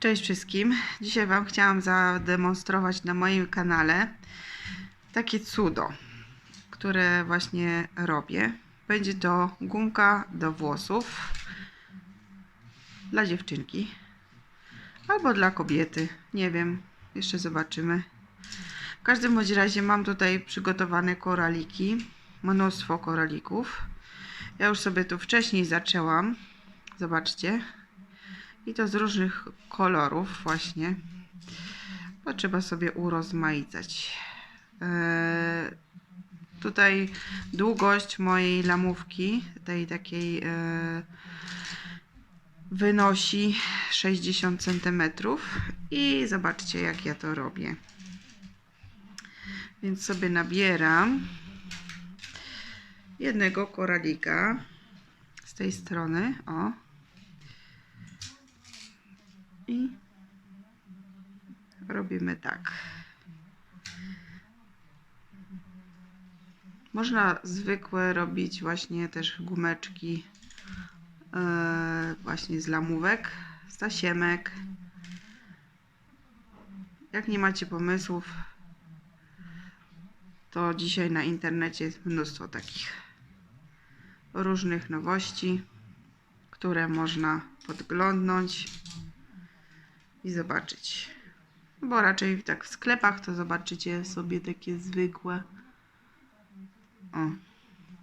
Cześć wszystkim. Dzisiaj Wam chciałam zademonstrować na moim kanale takie cudo, które właśnie robię. Będzie to gumka do włosów dla dziewczynki albo dla kobiety. Nie wiem, jeszcze zobaczymy. W każdym bądź razie mam tutaj przygotowane koraliki, mnóstwo koralików. Ja już sobie tu wcześniej zaczęłam. Zobaczcie. I to z różnych kolorów właśnie. Bo trzeba sobie urozmaicać. Eee, tutaj długość mojej lamówki, tej takiej e, wynosi 60 cm. I zobaczcie jak ja to robię. Więc sobie nabieram jednego koralika z tej strony. O. I robimy tak. Można zwykłe robić właśnie też gumeczki e, właśnie z lamówek, z tasiemek. Jak nie macie pomysłów, to dzisiaj na internecie jest mnóstwo takich różnych nowości, które można podglądnąć i zobaczyć. Bo raczej tak w sklepach to zobaczycie sobie takie zwykłe. O,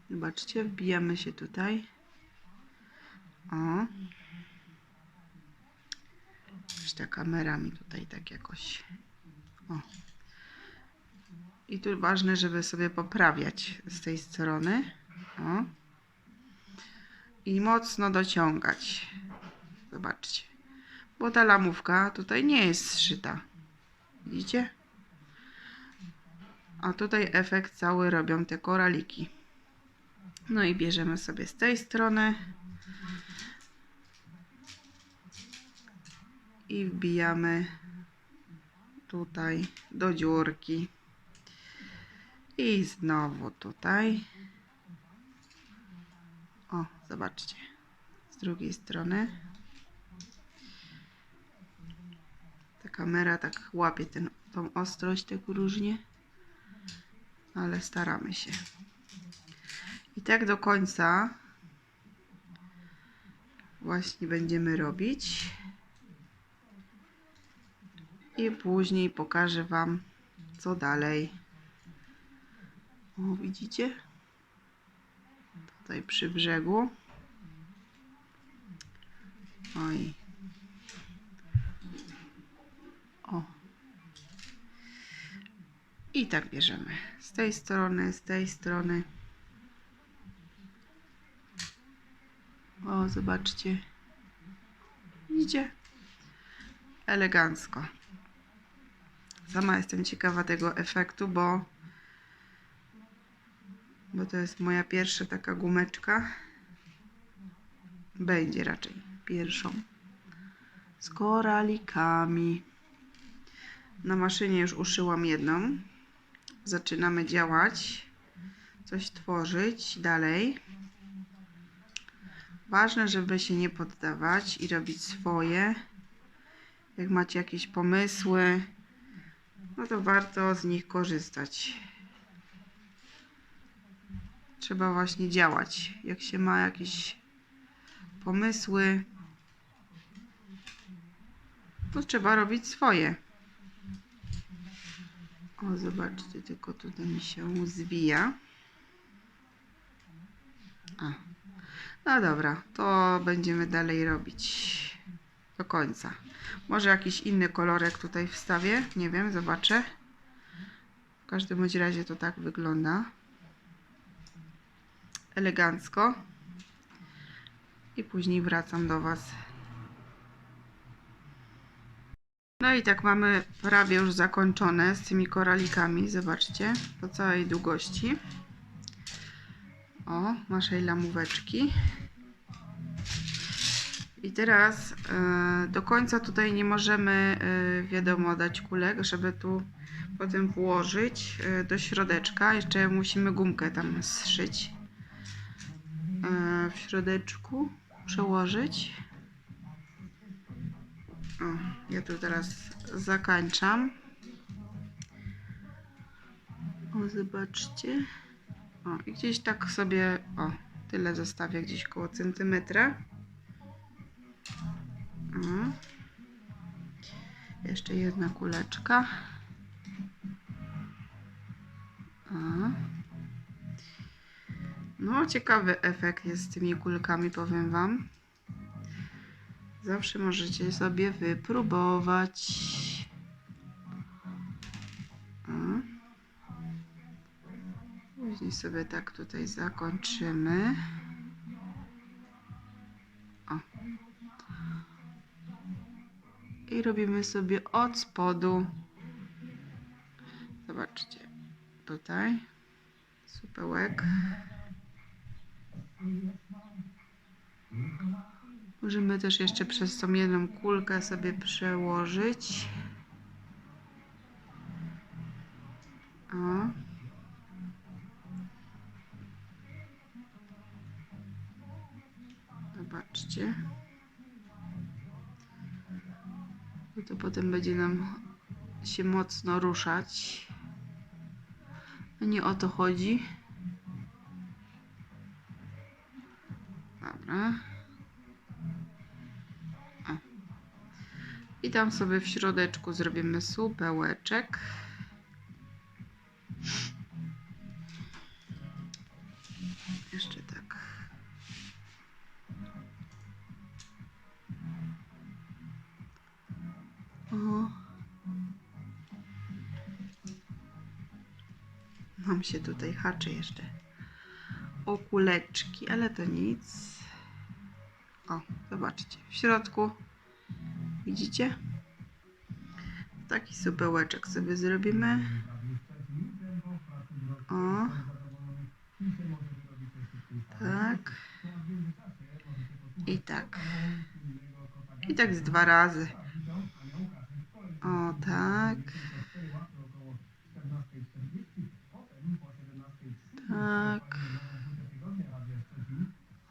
zobaczcie, wbijamy się tutaj. O. Już ta kamera mi tutaj tak jakoś. O. I tu ważne, żeby sobie poprawiać z tej strony. O. I mocno dociągać. Zobaczcie. Bo ta lamówka tutaj nie jest zszyta. Widzicie? A tutaj efekt cały robią te koraliki. No i bierzemy sobie z tej strony. I wbijamy tutaj do dziurki. I znowu tutaj. O, zobaczcie. Z drugiej strony. Ta kamera tak łapie ten, tą ostrość tak różnie. Ale staramy się. I tak do końca właśnie będziemy robić. I później pokażę Wam, co dalej. O, widzicie? Tutaj przy brzegu. Oj. O. I tak bierzemy. Z tej strony, z tej strony. O, zobaczcie. Widzicie? Elegancko. Sama jestem ciekawa tego efektu, bo bo to jest moja pierwsza taka gumeczka. Będzie raczej pierwszą. Z koralikami. Na maszynie już uszyłam jedną. Zaczynamy działać. Coś tworzyć dalej. Ważne, żeby się nie poddawać i robić swoje. Jak macie jakieś pomysły, no to warto z nich korzystać. Trzeba właśnie działać. Jak się ma jakieś pomysły, to trzeba robić swoje. O, zobaczcie, tylko tutaj mi się zwija. A. No dobra, to będziemy dalej robić do końca. Może jakiś inny kolorek tutaj wstawię, nie wiem, zobaczę. W każdym bądź razie to tak wygląda. Elegancko. I później wracam do Was. No i tak mamy prawie już zakończone z tymi koralikami. Zobaczcie, po całej długości. O, naszej lamóweczki. I teraz e, do końca tutaj nie możemy, e, wiadomo, dać kulek, żeby tu potem włożyć e, do środeczka. Jeszcze musimy gumkę tam zszyć e, w środeczku, przełożyć. O, ja tu teraz zakańczam. O, zobaczcie. O, i gdzieś tak sobie, o, tyle zostawię gdzieś koło centymetra. O. Jeszcze jedna kuleczka. O. No, ciekawy efekt jest z tymi kulkami, powiem Wam. Zawsze możecie sobie wypróbować. Później sobie tak tutaj zakończymy. O. I robimy sobie od spodu. Zobaczcie. Tutaj. Supełek. Możemy też jeszcze przez tą jedną kulkę sobie przełożyć. O. Zobaczcie. Bo to potem będzie nam się mocno ruszać. A nie o to chodzi. Tam sobie w środeczku zrobimy supełeczek. Jeszcze tak. O. Mam się tutaj haczy jeszcze o kuleczki, ale to nic. O, zobaczcie, w środku widzicie? Taki supełeczek sobie zrobimy. O. Tak. I tak. I tak z dwa razy. O, tak. Tak.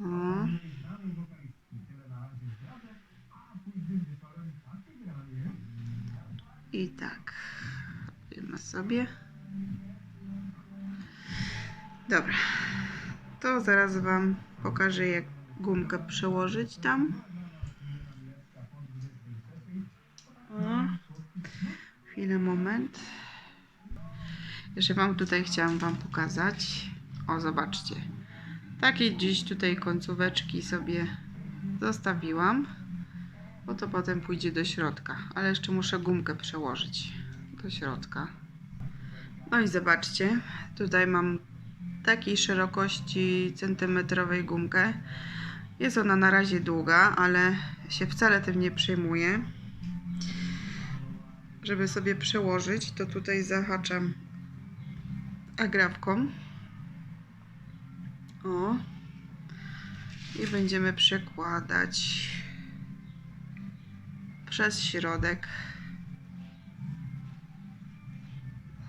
O. I tak. Robimy sobie. Dobra. To zaraz Wam pokażę, jak gumkę przełożyć tam. O. Chwilę, moment. Jeszcze Wam tutaj chciałam Wam pokazać. O, zobaczcie. Takie gdzieś tutaj końcóweczki sobie zostawiłam, bo to potem pójdzie do środka. Ale jeszcze muszę gumkę przełożyć do środka. No i zobaczcie, tutaj mam takiej szerokości centymetrowej gumkę. Jest ona na razie długa, ale się wcale tym nie przejmuję. Żeby sobie przełożyć, to tutaj zahaczam agrafką. O. I będziemy przekładać przez środek.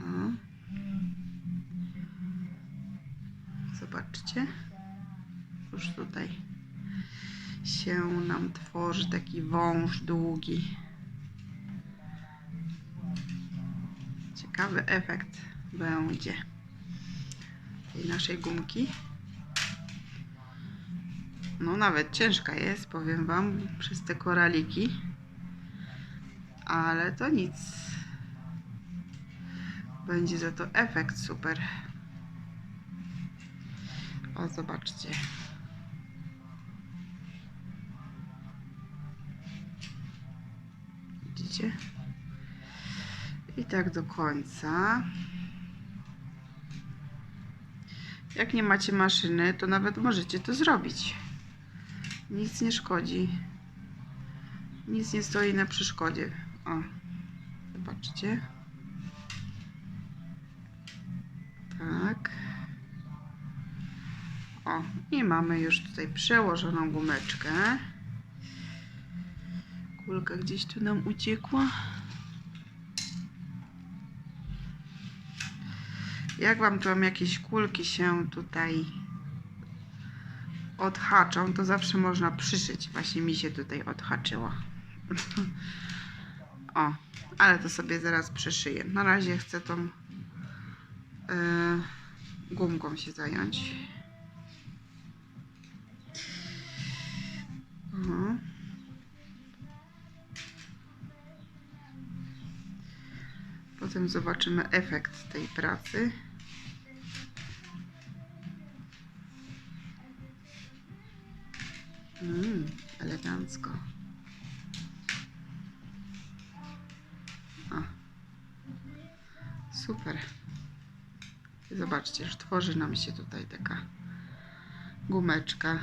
O. Zobaczcie. Już tutaj się nam tworzy taki wąż długi. Ciekawy efekt będzie tej naszej gumki. No nawet ciężka jest, powiem Wam, przez te koraliki. Ale to nic. Będzie za to efekt super. O, zobaczcie. Widzicie? I tak do końca. Jak nie macie maszyny, to nawet możecie to zrobić. Nic nie szkodzi. Nic nie stoi na przeszkodzie. O, zobaczcie. O, i mamy już tutaj przełożoną gumeczkę. Kulka gdzieś tu nam uciekła. Jak wam tam jakieś kulki się tutaj odhaczą, to zawsze można przyszyć. Właśnie mi się tutaj odhaczyło. O, ale to sobie zaraz przeszyję. Na razie chcę tą yy, gumką się zająć. Potem zobaczymy efekt tej pracy. Mmm, elegancko. O. Super. Zobaczcie, że tworzy nam się tutaj taka gumeczka.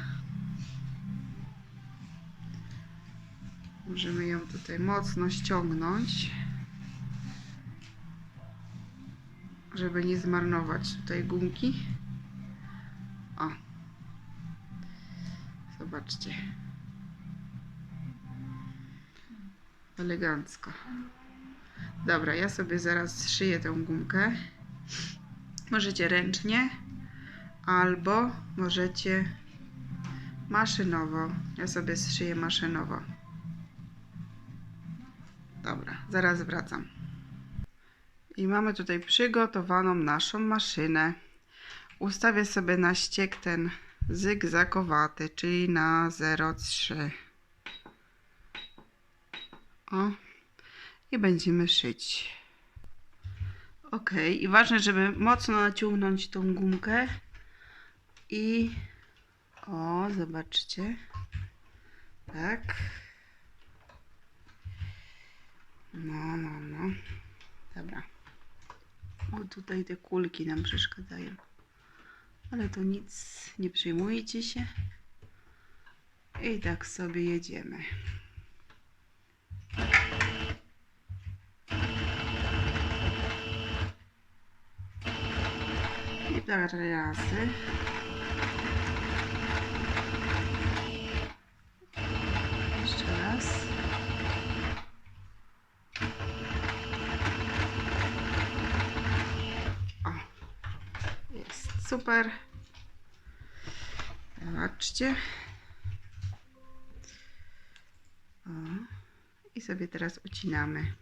Możemy ją tutaj mocno ściągnąć, żeby nie zmarnować tutaj gumki. O. Zobaczcie. Elegancko. Dobra, ja sobie zaraz szyję tę gumkę. Możecie ręcznie, albo możecie maszynowo. Ja sobie zszyję maszynowo. Dobra, zaraz wracam. I mamy tutaj przygotowaną naszą maszynę. Ustawię sobie na ściek ten zygzakowaty, czyli na 0,3. O. I będziemy szyć. Ok, i ważne, żeby mocno naciągnąć tą gumkę. I o, zobaczcie. Tak. No, no, no. Dobra. O, tutaj te kulki nam przeszkadzają. Ale to nic, nie przejmujcie się. I tak sobie jedziemy. I tak razy. Jeszcze raz. O, jest super. Zobaczcie. O. I sobie teraz ucinamy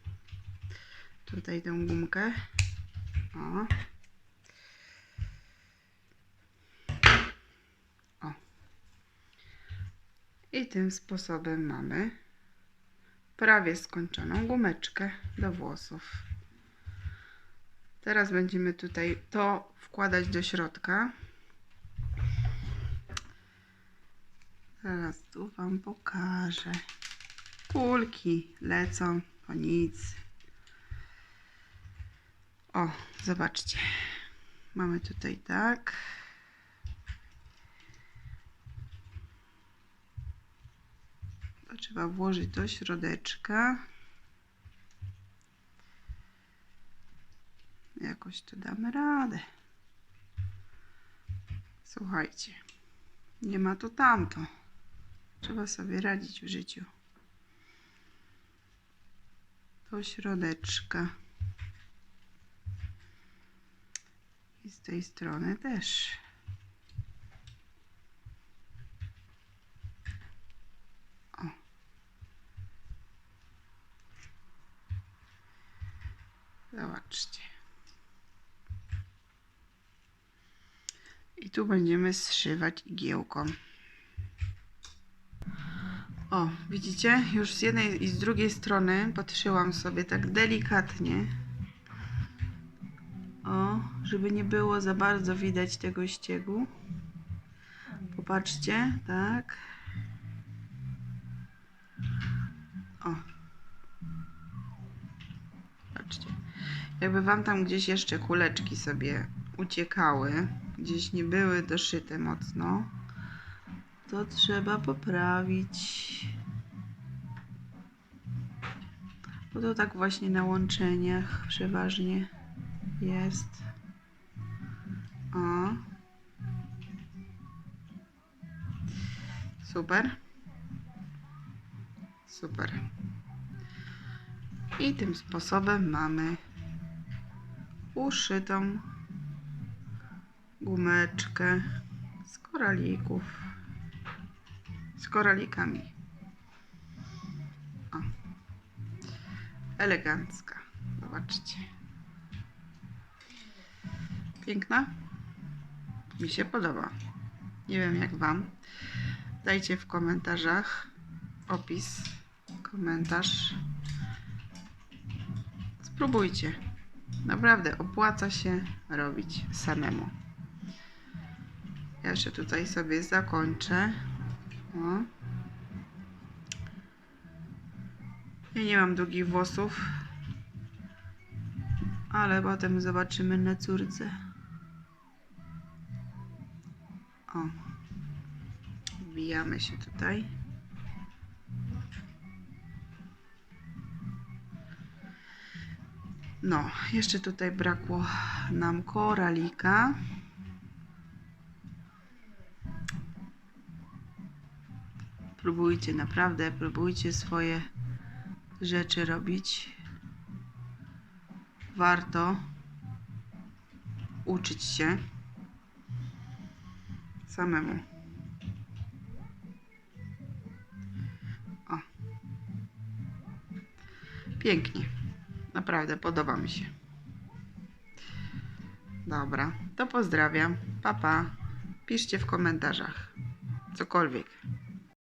tutaj tę gumkę. O. O. I tym sposobem mamy prawie skończoną gumeczkę do włosów. Teraz będziemy tutaj to wkładać do środka. Teraz tu Wam pokażę. Kulki lecą, to nic. O, zobaczcie. Mamy tutaj tak. To trzeba włożyć do środeczka. Jakoś to damy radę. Słuchajcie, nie ma to tamto. Trzeba sobie radzić w życiu. Do środeczka. I z tej strony też. O. Zobaczcie. I tu będziemy zszywać igiełką. O, widzicie? Już z jednej i z drugiej strony podszyłam sobie tak delikatnie. O, żeby nie było za bardzo widać tego ściegu. Popatrzcie, tak. O. Patrzcie. Jakby wam tam gdzieś jeszcze kuleczki sobie uciekały, gdzieś nie były doszyte mocno, to trzeba poprawić. Bo to tak właśnie na łączeniach przeważnie jest. O. Super. Super. I tym sposobem mamy uszytą gumeczkę z koralików. Z koralikami. O. elegancka. Zobaczcie. Piękna? Mi się podoba. Nie wiem jak Wam. Dajcie w komentarzach opis, komentarz. Spróbujcie. Naprawdę opłaca się robić samemu. Ja jeszcze tutaj sobie zakończę. O. Ja nie mam długich włosów, ale potem zobaczymy na córce. O. Wbijamy się tutaj. No, jeszcze tutaj brakło nam koralika. Próbujcie, naprawdę, próbujcie swoje rzeczy robić. Warto uczyć się samemu. O. Pięknie. Naprawdę podoba mi się. Dobra, to pozdrawiam. Papa. Pa. Piszcie w komentarzach. Cokolwiek.